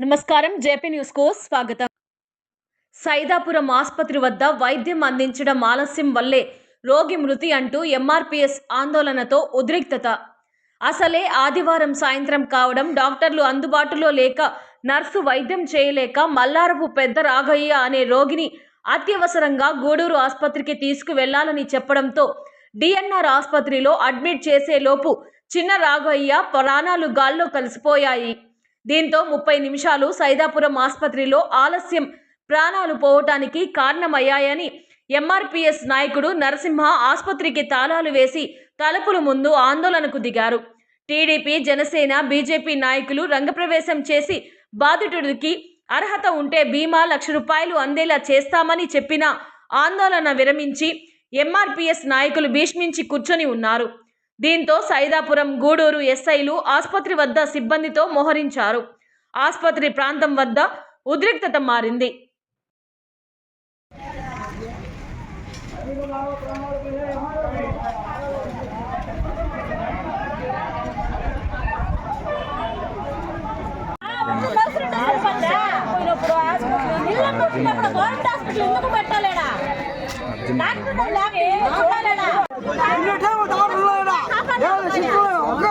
నమస్కారం. జేపీ న్యూస్కు స్వాగతం. సైదాపురం ఆసుపత్రి వద్ద వైద్యం అందించడం ఆలస్యం వల్లే రోగి మృతి అంటూ ఎంఆర్పిఎస్ ఆందోళనతో ఉద్రిక్తత. అసలే ఆదివారం సాయంత్రం కావడం డాక్టర్లు అందుబాటులో లేక నర్సు వైద్యం చేయలేక మల్లారపు పెద్ద రాఘయ్య అనే రోగిని అత్యవసరంగా గూడూరు ఆసుపత్రికి తీసుకువెళ్ళాలని చెప్పడంతో డిఎన్ఆర్ ఆసుపత్రిలో అడ్మిట్ చేసేలోపు చిన్న రాఘయ్య ప్రాణాలు గాల్లో కలిసిపోయాయి. దీంతో ముప్పై నిమిషాలు సైదాపురం ఆసుపత్రిలో ఆలస్యం. ప్రాణాలు పోవటానికి కారణమయ్యాయని ఎంఆర్పిఎస్ నాయకుడు నరసింహ ఆసుపత్రికి తాళాలు వేసి తలుపుల ముందు ఆందోళనకు దిగారు. టీడీపీ జనసేన బీజేపీ నాయకులు రంగప్రవేశం చేసి బాధితుడికి అర్హత ఉంటే బీమా లక్ష రూపాయలు అందేలా చేస్తామని చెప్పిన ఆందోళన విరమించి ఎంఆర్పిఎస్ నాయకులు భీష్మించి కూర్చొని ఉన్నారు. దీంతో సైదాపురం గూడూరు ఎస్ఐలు ఆసుపత్రి వద్ద సిబ్బందితో మోహరించారు ఆసుపత్రి ప్రాంతం వద్ద ఉద్రిక్తత మారింది గవర్నమెంట్ హాస్పిటల్ ఎందుకు పెట్టలేడా డాక్టర్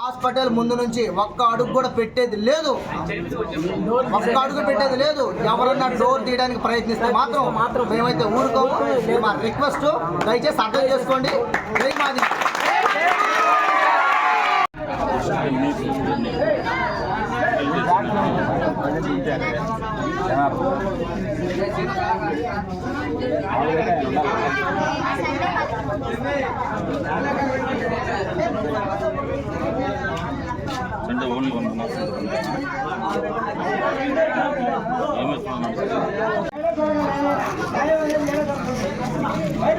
హాస్పిటల్ ముందు నుంచి ఒక్క అడుగు కూడా పెట్టేది లేదు. ఒక్క అడుగు పెట్టేది లేదు. ఎవరన్నా డోర్ తీయడానికి ప్రయత్నిస్తే మాత్రం మేమైతే ఊరుకోము. మా రిక్వెస్ట్ దయచేసి అర్థం చేసుకోండి. జై మాది. అంటే ఓన్లీ వన్ ఏమిస్తున్నాను బయట